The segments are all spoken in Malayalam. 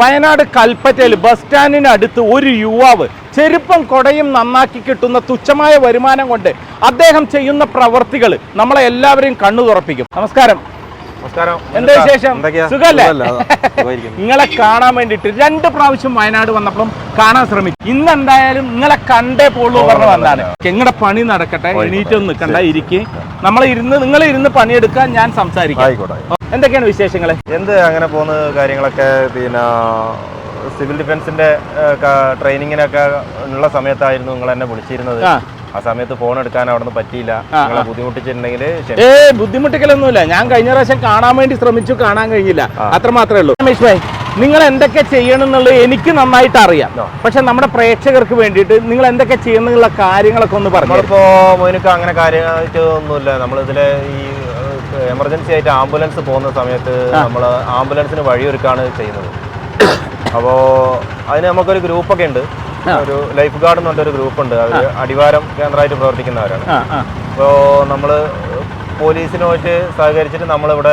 വയനാട് കൽപ്പറ്റയിൽ ബസ് സ്റ്റാൻഡിനടുത്ത് ഒരു യുവാവ് ചെരുപ്പം കൊടയും നന്നാക്കി കിട്ടുന്ന തുച്ഛമായ വരുമാനം കൊണ്ട് അദ്ദേഹം ചെയ്യുന്ന പ്രവർത്തികൾ നമ്മളെ എല്ലാവരെയും കണ്ണു തുറപ്പിക്കും. നമസ്കാരം. നമസ്കാരം. എന്താ വിശേഷം? സുഖല്ലേ? നിങ്ങളെ കാണാൻ വേണ്ടിട്ട് രണ്ട് പ്രാവശ്യം വയനാട് വന്നപ്പോൾ കാണാൻ ശ്രമിക്കും ഇന്ന് എന്തായാലും നിങ്ങളെ കണ്ടേ പോളൂ പറഞ്ഞു വന്നാണ് എങ്ങടെ പണി നടക്കട്ടെ? എണീറ്റൊന്നും നിൽക്കണ്ട ഇരിക്ക്. നമ്മൾ ഇരുന്ന് നിങ്ങൾ ഇരുന്ന് പണിയെടുക്കാൻ ഞാൻ സംസാരിക്കാം. എന്തൊക്കെയാണ് വിശേഷങ്ങൾ എന്ത് അങ്ങനെ പോകുന്ന കാര്യങ്ങളൊക്കെ? പിന്നെ സിവിൽ ഡിഫൻസിന്റെ ട്രെയിനിങ്ങിനൊക്കെ ഉള്ള സമയത്തായിരുന്നു നിങ്ങൾ എന്നെ വിളിച്ചിരുന്നത് ആ. സമയത്ത് ഫോൺ എടുക്കാൻ അവിടെ നിന്ന് പറ്റിയില്ല ബുദ്ധിമുട്ടിച്ചിട്ടുണ്ടെങ്കിൽ ഏ ബുദ്ധിമുട്ടിക്കലൊന്നുമില്ല. ഞാൻ കഴിഞ്ഞ പ്രാവശ്യം കാണാൻ വേണ്ടി ശ്രമിച്ചു കാണാൻ കഴിഞ്ഞില്ല. അത്ര മാത്രമേ ഉള്ളൂ. രമേഷ് ഭായ് നിങ്ങൾ എന്തൊക്കെ ചെയ്യണം എന്നുള്ളത് എനിക്ക് നന്നായിട്ട് അറിയാം. പക്ഷെ നമ്മുടെ പ്രേക്ഷകർക്ക് വേണ്ടിയിട്ട് നിങ്ങൾ എന്തൊക്കെ ചെയ്യുന്നുള്ള കാര്യങ്ങളൊക്കെ ഒന്ന് പറഞ്ഞു ഇപ്പോ മോനിക്ക് അങ്ങനെ കാര്യമായിട്ട് ഒന്നുമില്ല. നമ്മളിതിലെ ഈ എമർജൻസി ആയിട്ട് ആംബുലൻസ് പോകുന്ന സമയത്ത് നമ്മൾ ആംബുലൻസിന് വഴിയൊരുക്കാണ് ചെയ്യുന്നത്. അപ്പോൾ അതിന് നമുക്കൊരു ഗ്രൂപ്പൊക്കെ ഉണ്ട്. ഒരു ലൈഫ് ഗാർഡ് എന്ന് പറഞ്ഞൊരു ഗ്രൂപ്പ് ഉണ്ട് അവർ അടിവാരം കേന്ദ്രമായിട്ട് പ്രവർത്തിക്കുന്നവരാണ്. അപ്പോ നമ്മൾ അപ്പോൾ നമ്മൾ പോലീസിനുമായിട്ട് സഹകരിച്ചിട്ട് നമ്മളിവിടെ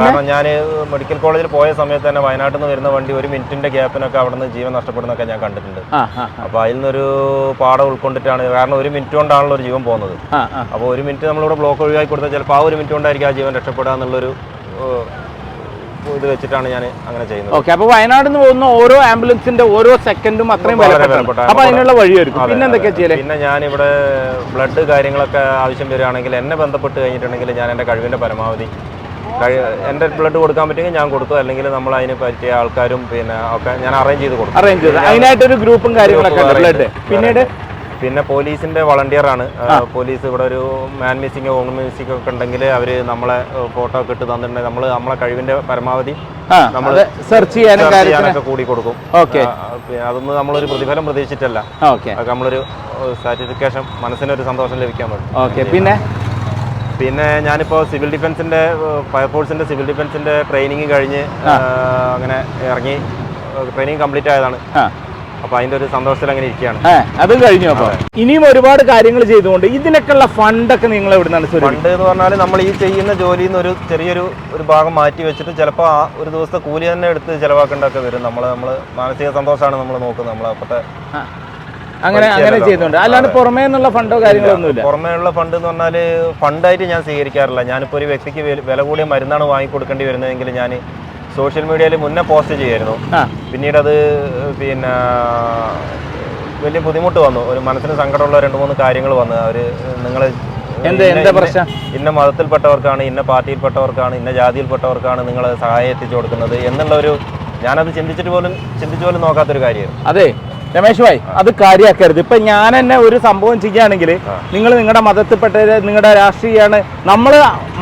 കാരണം ഞാൻ മെഡിക്കൽ കോളേജിൽ പോയ സമയത്ത് തന്നെ വയനാട്ടിൽ നിന്ന് വരുന്ന വണ്ടി ഒരു മിനിറ്റിന്റെ ഗ്യാപ്പിനൊക്കെ അവിടെ നിന്ന് ജീവൻ നഷ്ടപ്പെടുന്നൊക്കെ ഞാൻ കണ്ടിട്ടുണ്ട്. അപ്പോൾ അതിൽ നിന്നൊരു പാഠം ഉൾക്കൊണ്ടിട്ടാണ്. കാരണം ഒരു മിനിറ്റ് കൊണ്ടാണല്ലോ ഒരു ജീവൻ പോകുന്നത്. അപ്പോൾ ഒരു മിനിറ്റ് നമ്മളിവിടെ ബ്ലോക്ക് ഒഴിവാക്കി കൊടുത്താൽ ചിലപ്പോൾ ആ ഒരു മിനിറ്റ് കൊണ്ടായിരിക്കും ആ ജീവൻ രക്ഷപ്പെടുക എന്നുള്ളൊരു ഇത് വെച്ചിട്ടാണ് ഞാൻ അങ്ങനെ ചെയ്യുന്നത്. ഓക്കെ അപ്പൊ വയനാട് നിന്ന് പോകുന്ന ഓരോ ആംബുലൻസിന്റെ ഓരോ സെക്കൻഡും അത്രയും വിലപ്പെട്ടതാണ് അപ്പൊ അതിനുള്ള വഴിയൊരുക്കും. പിന്നെ എന്തൊക്കെയാ ചെയ്യൽ? പിന്നെ ഞാൻ ഇവിടെ ബ്ലഡ് കാര്യങ്ങളൊക്കെ ആവശ്യം വരികയാണെങ്കിൽ എന്നെ ബന്ധപ്പെട്ട് കഴിഞ്ഞിട്ടുണ്ടെങ്കിൽ ഞാൻ എന്റെ കഴിവിന്റെ പരമാവധി എന്റെ ബ്ലഡ് കൊടുക്കാൻ പറ്റുമെങ്കിൽ ഞാൻ കൊടുത്തു അല്ലെങ്കിൽ നമ്മൾ അതിന് പറ്റിയ ആൾക്കാരും പിന്നെ ഒക്കെ ഞാൻ അറേഞ്ച് ചെയ്ത് കൊടുക്കും. അറേഞ്ച് ചെയ്ത്. അതിനായിട്ടൊരു ഗ്രൂപ്പും കാര്യങ്ങളൊക്കെ പിന്നീട് പിന്നെ പോലീസിന്റെ വളണ്ടിയറാണ്. പോലീസ് ഇവിടെ ഒരു മാൻ മിസ്സിംഗ് ഓൺ മിസ്സിംഗ് ഒക്കെ ഉണ്ടെങ്കിൽ അവർ നമ്മളെ ഫോട്ടോ ഒക്കെ ഇട്ട് തന്നിട്ടുണ്ടെങ്കിൽ നമ്മൾ നമ്മളെ കഴിവിന്റെ പരമാവധി നമ്മൾ സെർച്ച് ചെയ്യാനും ചെയ്യാനൊക്കെ കൂടി കൊടുക്കും. അതൊന്നും നമ്മളൊരു പ്രതിഫലം പ്രതീക്ഷിച്ചിട്ടല്ല. നമ്മളൊരു സാറ്റിസ്ഫിക്കേഷൻ മനസ്സിനൊരു സന്തോഷം ലഭിക്കാൻ വേണ്ടി ഓക്കെ പിന്നെ? പിന്നെ ഞാനിപ്പോൾ സിവിൽ ഡിഫൻസിന്റെ ഫയർഫോഴ്സിന്റെ സിവിൽ ഡിഫൻസിന്റെ ട്രെയിനിങ് കഴിഞ്ഞ് അങ്ങനെ ഇറങ്ങി ട്രെയിനിങ് കംപ്ലീറ്റ് ആയതാണ്. ആ അപ്പോൾ അതിന്റെ ഒരു സന്തോഷത്തിൽ അങ്ങനെ ഇരിക്കുകയാണ്. അതും കഴിഞ്ഞു അപ്പൊ. ഇനിയും ഒരുപാട് കാര്യങ്ങൾ ചെയ്തുകൊണ്ട് ഇതിനൊക്കെയുള്ള ഫണ്ടൊക്കെ നിങ്ങൾ എവിടെ നിന്നാണ് ഫണ്ട് എന്ന് പറഞ്ഞാൽ നമ്മൾ ഈ ചെയ്യുന്ന ജോലിയിൽ നിന്ന് ഒരു ചെറിയൊരു ഒരു ഭാഗം മാറ്റി വെച്ചിട്ട് ചിലപ്പോൾ ആ ഒരു ദിവസത്തെ കൂലി തന്നെ എടുത്ത് ചിലവാക്കേണ്ടതൊക്കെ വരും. നമ്മൾ നമ്മൾ മാനസിക സന്തോഷമാണ് നമ്മൾ നോക്കുന്നത്. നമ്മൾ അപ്പത്തെ അങ്ങനെ അങ്ങനെ ചെയ്യുന്നുണ്ട് അല്ലാണ്ട് പുറമേ നിന്നുള്ള ഫണ്ടോ കാര്യങ്ങളോ ഒന്നുമില്ല പുറമേയുള്ള ഫണ്ട് എന്ന് പറഞ്ഞാൽ ഫണ്ടായിട്ട് ഞാൻ സ്വീകരിക്കാറില്ല. ഞാനിപ്പോൾ ഒരു വ്യക്തിക്ക് വില കൂടിയ മരുന്നാണ് വാങ്ങിക്കൊടുക്കേണ്ടി വരുന്നതെങ്കിൽ ഞാൻ സോഷ്യൽ മീഡിയയിൽ മുന്നേ പോസ്റ്റ് ചെയ്യായിരുന്നു. പിന്നീട് അത് പിന്നെ വലിയ ബുദ്ധിമുട്ട് വന്നു. ഒരു മനസ്സിന് സങ്കടമുള്ള രണ്ട് മൂന്ന് കാര്യങ്ങൾ വന്നു. അവർ നിങ്ങൾ എന്ത് എന്താ പ്രശ്നം? ഇന്ന മതത്തിൽപ്പെട്ടവർക്കാണ് ഇന്ന പാർട്ടിയിൽപ്പെട്ടവർക്കാണ് ഇന്ന ജാതിയിൽപ്പെട്ടവർക്കാണ് നിങ്ങൾ സഹായം എത്തിച്ചു കൊടുക്കുന്നത് എന്നുള്ള ഒരു ഞാനത് ചിന്തിച്ചിട്ട് പോലും ചിന്തിച്ചു പോലും നോക്കാത്തൊരു കാര്യമാണ് അതെ. രമേശ് ഭായ് അത് കാര്യമാക്കരുത്. ഇപ്പൊ ഞാൻ തന്നെ ഒരു സംഭവം ചെയ്യുകയാണെങ്കിൽ നിങ്ങൾ നിങ്ങളുടെ മതത്തിൽപ്പെട്ട നിങ്ങളുടെ രാഷ്ട്രീയമാണ് നമ്മൾ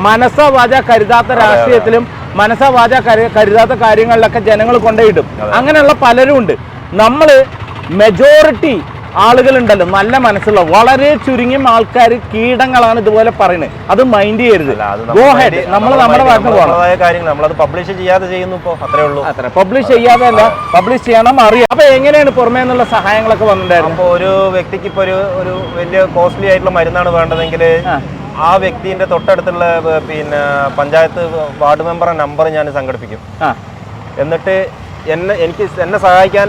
മനസ്സ വാച കരുതാത്ത രാഷ്ട്രീയത്തിലും മനസ്സ വാച കരു- കരുതാത്ത കാര്യങ്ങളിലൊക്കെ ജനങ്ങൾ കൊണ്ടുപോയിടും അങ്ങനെയുള്ള പലരും ഉണ്ട്. നമ്മൾ മെജോറിറ്റി ആളുകളുണ്ടല്ലോ നല്ല മനസ്സുള്ള വളരെ ചുരുങ്ങിയ ആൾക്കാർ കീടങ്ങളാണ് ഇതുപോലെ പറയുന്നത്. അത് മൈൻഡ് ചെയ്യരുത്. ഗോ ഹെഡ് നമ്മൾ നമ്മുടെ ഭാഗത്ത് പോകണം. പബ്ലിഷ് ചെയ്യാതെ ചെയ്യുന്നു ഇപ്പോൾ അത്രേ ഉള്ളൂ. അത്ര. പബ്ലിഷ് ചെയ്യാതെ അല്ല പബ്ലിഷ് ചെയ്യണം അറിയാം. അപ്പൊ എങ്ങനെയാണ് പുറമേ നിന്നുള്ള സഹായങ്ങളൊക്കെ വന്നിട്ടുണ്ടായിരുന്നത്? അപ്പോൾ ഒരു വ്യക്തിക്ക് ഇപ്പോൾ ഒരു ഒരു വലിയ കോസ്റ്റ്ലി ആയിട്ടുള്ള മരുന്നാണ് വേണ്ടതെങ്കിൽ ആ. വ്യക്തിന്റെ തൊട്ടടുത്തുള്ള പിന്നെ പഞ്ചായത്ത് വാർഡ് മെമ്പറെ നമ്പർ ഞാൻ സംഘടിപ്പിക്കും. എന്നിട്ട് എന്നെ എനിക്ക് എന്നെ സഹായിക്കാൻ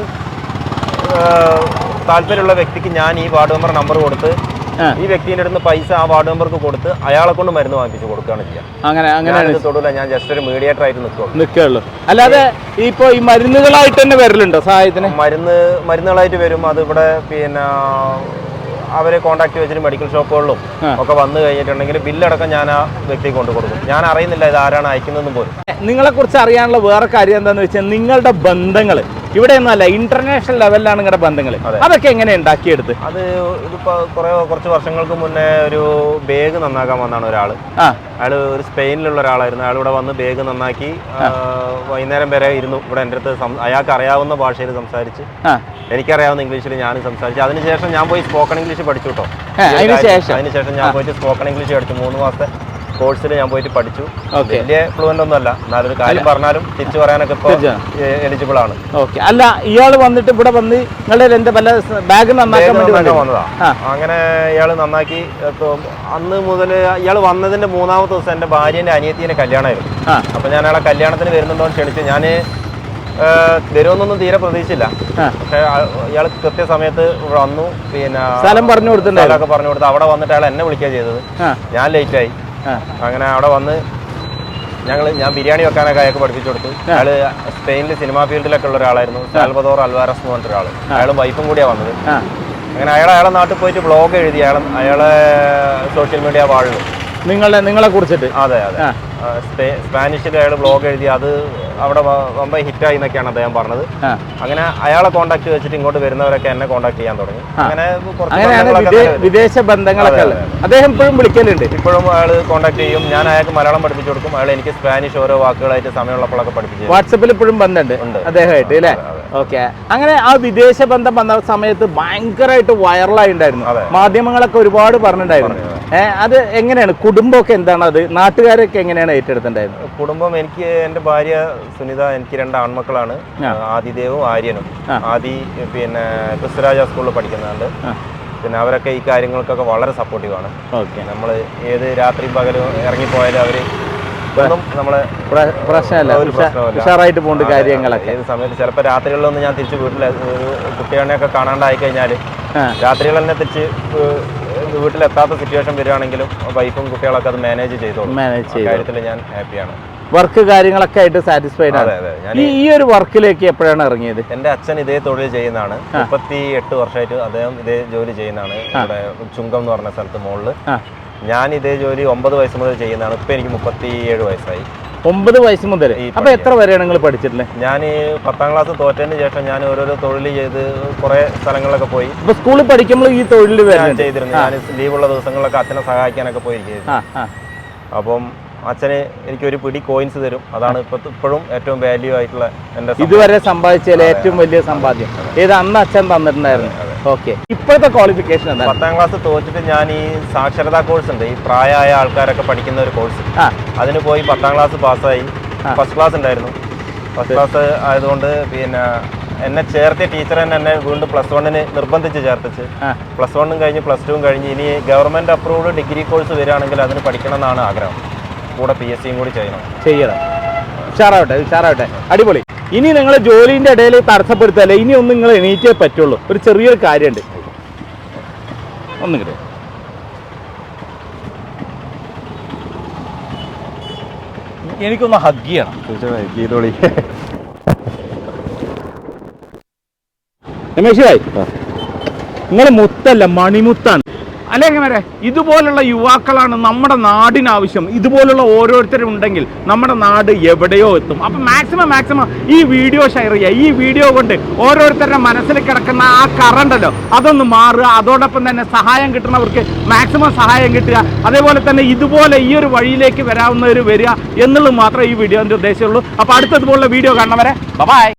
താല്പര്യമുള്ള വ്യക്തിക്ക് ഞാൻ ഈ വാർഡ് മെമ്പർ നമ്പർ കൊടുത്ത്. ഈ വ്യക്തിന്റെ അടുത്ത് പൈസ ആ വാർഡ് മെമ്പർക്ക് കൊടുത്ത് അയാളെ കൊണ്ട് മരുന്ന് വാങ്ങിപ്പിച്ച് കൊടുക്കുകയാണ് ചെയ്യുക അങ്ങനെ അങ്ങനെ ഞാൻ ജസ്റ്റ് ഒരു മീഡിയേറ്റർ ആയിട്ട് നിൽക്കുള്ളൂ നിൽക്കുകയുള്ളു അല്ലാതെ ഇപ്പൊ ഈ മരുന്നുകളായിട്ട് തന്നെ വരലുണ്ടോ സഹായത്തിന്? മരുന്ന് മരുന്നുകളായിട്ട് വരും. അത് ഇവിടെ പിന്നെ അവരെ കോൺടാക്ട് വെച്ചിട്ട് മെഡിക്കൽ ഷോപ്പുകളിലും ഒക്കെ വന്നു കഴിഞ്ഞിട്ടുണ്ടെങ്കിൽ ബില്ലടക്കം ഞാൻ ആ വ്യക്തിക്ക് കൊണ്ട് കൊടുക്കും. ഞാൻ അറിയുന്നില്ല ഇത് ആരാണ് അയക്കുന്നതെന്നും പോലും. നിങ്ങളെ കുറിച്ച് അറിയാനുള്ള വേറെ കാര്യം എന്താണെന്ന് വെച്ചാൽ നിങ്ങളുടെ ബന്ധങ്ങൾ ഇവിടെ ഒന്നല്ല ഇന്റർനാഷണൽ ലെവലിലാണ് നിങ്ങളുടെ ബന്ധങ്ങൾ അതൊക്കെ എങ്ങനെ ഉണ്ടാക്കിയെടുത്ത്? അത് ഇതിപ്പോ കുറേ കുറച്ച് വർഷങ്ങൾക്ക് മുന്നേ ഒരു ബാഗ് നന്നാക്കാൻ വന്നാണ് ഒരാൾ അയാൾ ഒരു സ്പെയിനിലുള്ള ഒരാളായിരുന്നു. അയാൾ ഇവിടെ വന്ന് ബാഗ് നന്നാക്കി വൈകുന്നേരം വരെ ഇരുന്നു. ഇവിടെ എന്റെ അടുത്ത് അയാൾക്ക് അറിയാവുന്ന ഭാഷയിൽ സംസാരിച്ച്. എനിക്കറിയാവുന്ന ഇംഗ്ലീഷിൽ ഞാൻ സംസാരിച്ചു. അതിനുശേഷം ഞാൻ പോയി സ്പോക്കൺ ഇംഗ്ലീഷ് പഠിച്ചു കേട്ടോ. അതിനുശേഷം ഞാൻ പോയിട്ട് സ്പോക്കൺ ഇംഗ്ലീഷ് പഠിച്ചു. മൂന്ന് മാസത്തെ കോഴ്സിൽ ഞാൻ പോയിട്ട് പഠിച്ചു. വലിയ ഫ്ലുവന്റ് ഒന്നുമല്ല എന്നാലും ഒരു കാര്യം പറഞ്ഞാലും തിരിച്ചു പറയാനൊക്കെ ഇപ്പോൾ എലിജിബിൾ ആണ്. ഓക്കെ അല്ല ഇയാൾ വന്നിട്ട് ഇവിടെ വന്ന് നിങ്ങളുടെ പല ബാഗ് നന്നാക്കാൻ വേണ്ടി വന്നതാ. അങ്ങനെ ഇയാൾ നന്നാക്കി. അന്ന് മുതൽ ഇയാൾ വന്നതിന്റെ മൂന്നാമത്തെ ദിവസം എന്റെ ഭാര്യന്റെ അനിയത്തിന്റെ കല്യാണമായിരുന്നു. അപ്പോൾ ഞാൻ അയാളെ കല്യാണത്തിന് വരുന്നുണ്ടോ എന്ന് ക്ഷണിച്ചു ഞാൻ വരുമെന്നൊന്നും തീരെ പ്രതീക്ഷിച്ചില്ല. പക്ഷെ ഇയാൾ കൃത്യസമയത്ത് വന്നു. പിന്നെ സ്ഥലം പറഞ്ഞു കൊടുത്തു സ്ഥലമൊക്കെ പറഞ്ഞു കൊടുത്ത് അവിടെ വന്നിട്ട് അയാൾ എന്നെ വിളിക്കുക ചെയ്തത്. ഞാൻ ലേറ്റായി അങ്ങനെ അവിടെ വന്ന് ഞങ്ങൾ ഞാൻ ബിരിയാണി വെക്കാനൊക്കെ അയാൾക്ക് പഠിപ്പിച്ചു കൊടുത്തു. അയാൾ സ്പെയിനിൽ സിനിമാ ഫീൽഡിലൊക്കെ ഉള്ള ഒരാളായിരുന്നു സാൽവദോർ അൽവാരസ് എന്ന് പറഞ്ഞ ഒരാൾ അയാളും വൈഫും കൂടിയാണ് വന്നത്. അങ്ങനെ അയാൾ അയാളെ നാട്ടിൽ പോയിട്ട് ബ്ലോഗ് എഴുതി. അയാൾ അയാളെ സോഷ്യൽ മീഡിയ വാളിൽ നിങ്ങളെ നിങ്ങളെ കുറിച്ചിട്ട്. അതെ അതെ. സ്പാനിഷിൽ അയാൾ ബ്ലോഗ് എഴുതി അത് അവിടെ വമ്പ ഹിറ്റായി എന്നൊക്കെയാണ് അദ്ദേഹം പറഞ്ഞത്. അങ്ങനെ അയാളെ കോണ്ടാക്ട് വെച്ചിട്ട് ഇങ്ങോട്ട് വരുന്നവരൊക്കെ എന്നെ കോണ്ടാക്ട് ചെയ്യാൻ തുടങ്ങി. അങ്ങനെ. വിദേശ ബന്ധങ്ങളൊക്കെ അദ്ദേഹം ഇപ്പോഴും വിളിക്കലുണ്ട്. ഇപ്പോഴും അയാൾ കോണ്ടാക്ട് ചെയ്യും. ഞാൻ അയാൾക്ക് മലയാളം പഠിപ്പിച്ചു കൊടുക്കും. അയാൾ എനിക്ക് സ്പാനിഷ് ഓരോ വാക്കുകളായിട്ട് സമയമുള്ളപ്പോഴൊക്കെ പഠിപ്പിച്ചു. വാട്സപ്പിൽ ഇപ്പോഴും ബന്ധമുണ്ട്. അദ്ദേഹമായിട്ട് അല്ലേ? ഓക്കെ. അങ്ങനെ ആ വിദേശ ബന്ധം വന്ന സമയത്ത് ഭയങ്കരമായിട്ട് വൈറലായി ഉണ്ടായിരുന്നു. മാധ്യമങ്ങളൊക്കെ ഒരുപാട് പറഞ്ഞിട്ടുണ്ടായിരുന്നു. അത് എങ്ങനെയാണ്? കുടുംബമൊക്കെ എന്താണ് അത്? നാട്ടുകാരൊക്കെ എങ്ങനെയാണ് ഏറ്റെടുത്തിട്ടുണ്ടായിരുന്നത്? കുടുംബം എനിക്ക് എന്റെ ഭാര്യ സുനിത എനിക്ക് രണ്ട് ആൺമക്കളാണ്. ആദിദേവും ആര്യനും. ആദി പിന്നെ ക്രിസ്തുരാജ സ്കൂളിൽ പഠിക്കുന്നുണ്ട് പിന്നെ അവരൊക്കെ ഈ കാര്യങ്ങൾക്കൊക്കെ വളരെ സപ്പോർട്ടീവാണ് ഓക്കെ. നമ്മൾ ഏത് രാത്രിയും പകലും ഇറങ്ങിപ്പോയാലും അവർ നമ്മളെ പ്രശ്നമല്ല. ഉഷാറായിട്ട് കാര്യങ്ങളൊക്കെ. ഏത് സമയത്ത് ചിലപ്പോൾ രാത്രികളിലൊന്നും ഞാൻ തിരിച്ച് വീട്ടിലെ ഒരു കുട്ടികളെയൊക്കെ കാണാണ്ടായി കഴിഞ്ഞാൽ രാത്രികളെന്നെ തന്നെ തിരിച്ച് വീട്ടിലെത്താത്ത സിറ്റുവേഷൻ വരികയാണെങ്കിലും വൈഫും കുട്ടികളൊക്കെ അത് മാനേജ് ചെയ്തോളും. മാനേജ് ചെയ്തു കാര്യത്തിൽ ഞാൻ ഹാപ്പിയാണ് വർക്ക് കാര്യങ്ങളൊക്കെ ആയിട്ട് സാറ്റിസ്ഫൈഡ് ആണ്. ഈ ഒരു വർക്കിലേക്ക് എപ്പോഴാണ് ഇറങ്ങിയത്? എന്റെ അച്ഛൻ ഇതേ തൊഴിൽ ചെയ്യുന്നതാണ്. മുപ്പത്തി എട്ട് വർഷമായിട്ട് അദ്ദേഹം ഇതേ ജോലി ചെയ്യുന്നതാണ്. ഇവിടെ ചുങ്കം എന്ന് പറഞ്ഞ സ്ഥലത്ത് മുകളിൽ ഞാൻ ഇതേ ജോലി ഒമ്പത് വയസ്സ് മുതൽ ചെയ്യുന്നതാണ്. ഇപ്പം എനിക്ക് മുപ്പത്തി ഏഴ് വയസ്സായി. ഒമ്പത് വയസ്സ് മുതൽ അപ്പൊ എത്ര വരെയാണ് നിങ്ങൾ പഠിച്ചിട്ടുള്ളത് ഞാൻ പത്താം ക്ലാസ് തോറ്റതിന് ശേഷം ഞാൻ ഓരോരോ തൊഴിൽ ചെയ്ത് കുറെ സ്ഥലങ്ങളിലൊക്കെ പോയി. അപ്പൊ സ്കൂളിൽ പഠിക്കുമ്പോൾ ഈ തൊഴിൽ ചെയ്തിരുന്നു. ഞാൻ ലീവുള്ള ദിവസങ്ങളിലൊക്കെ അച്ഛനെ സഹായിക്കാനൊക്കെ പോയിരിക്കുന്നു അപ്പം അച്ഛന് എനിക്കൊരു പിടി കോയിൻസ് തരും. അതാണ് ഇപ്പൊ ഇപ്പോഴും ഏറ്റവും വാല്യൂ ആയിട്ടുള്ള എന്റെ. ഇതുവരെ സമ്പാദിച്ചതിൽ ഏറ്റവും വലിയ സമ്പാദ്യം. ഏത് അന്ന് അച്ഛൻ തന്നിട്ടുണ്ടായിരുന്നു? ഓക്കെ. ഇപ്പോഴത്തെ ക്വാളിഫിക്കേഷൻ എന്താ പത്താം ക്ലാസ് തോറ്റിട്ട് ഞാൻ ഈ സാക്ഷരതാ കോഴ്സ് ഉണ്ട്. ഈ പ്രായമായ ആൾക്കാരൊക്കെ പഠിക്കുന്ന ഒരു കോഴ്സ് അതിന് പോയി പത്താം ക്ലാസ് പാസ്സായി. ഫസ്റ്റ് ക്ലാസ് ഉണ്ടായിരുന്നു. ഫസ്റ്റ് ക്ലാസ് ആയതുകൊണ്ട് പിന്നെ എന്നെ ചേർത്തിയ ടീച്ചർ തന്നെ എന്നെ വീണ്ടും പ്ലസ് വണ്ണിന് നിർബന്ധിച്ച് ചേർത്തിച്ച്. പ്ലസ് വണ്ണും കഴിഞ്ഞ് പ്ലസ് ടുവും കഴിഞ്ഞ് ഇനി ഗവൺമെന്റ് അപ്രൂവ്ഡ് ഡിഗ്രി കോഴ്സ് വരികയാണെങ്കിൽ അതിന് പഠിക്കണം എന്നാണ് ആഗ്രഹം. കൂടെ പി എസ് സിയും കൂടി ചെയ്യണം. ചെയ്യണം. ഉഷാറാവട്ടെ ഉഷാറാവട്ടെ. അടിപൊളി. ഇനി നിങ്ങൾ ജോലിന്റെ ഇടയിൽ തടസ്സപ്പെടുത്തല്ലേ ഇനി ഒന്നും നിങ്ങൾ എണീറ്റേ പറ്റുള്ളൂ. ഒരു ചെറിയൊരു കാര്യമുണ്ട്. ഒന്നും കിട്ടും എനിക്കൊന്ന് ഹഗ് ചെയ്യണം. ചെയ്തോളി. രമേശ് ഭായ് നിങ്ങൾ മുത്തല്ല മണിമുത്താണ്. അല്ലെങ്കിൽ വരെ ഇതുപോലുള്ള യുവാക്കളാണ് നമ്മുടെ നാടിന് ആവശ്യം ഇതുപോലുള്ള ഓരോരുത്തരും ഉണ്ടെങ്കിൽ നമ്മുടെ നാട് എവിടെയോ എത്തും. അപ്പം മാക്സിമം മാക്സിമം ഈ വീഡിയോ ഷെയർ ചെയ്യുക. ഈ വീഡിയോ കൊണ്ട് ഓരോരുത്തരുടെ മനസ്സിൽ കിടക്കുന്ന ആ കറണ്ടല്ലോ അതൊന്ന് മാറുക. അതോടൊപ്പം തന്നെ സഹായം കിട്ടുന്നവർക്ക് മാക്സിമം സഹായം കിട്ടുക. അതേപോലെ തന്നെ ഇതുപോലെ ഈ ഒരു വഴിയിലേക്ക് വരാവുന്നവർ വരിക എന്നുള്ളത് മാത്രമേ ഈ വീഡിയോന്റെ ഉദ്ദേശമുള്ളൂ. അപ്പോൾ അടുത്തതുപോലുള്ള വീഡിയോ കാണുന്നവരെ ബൈ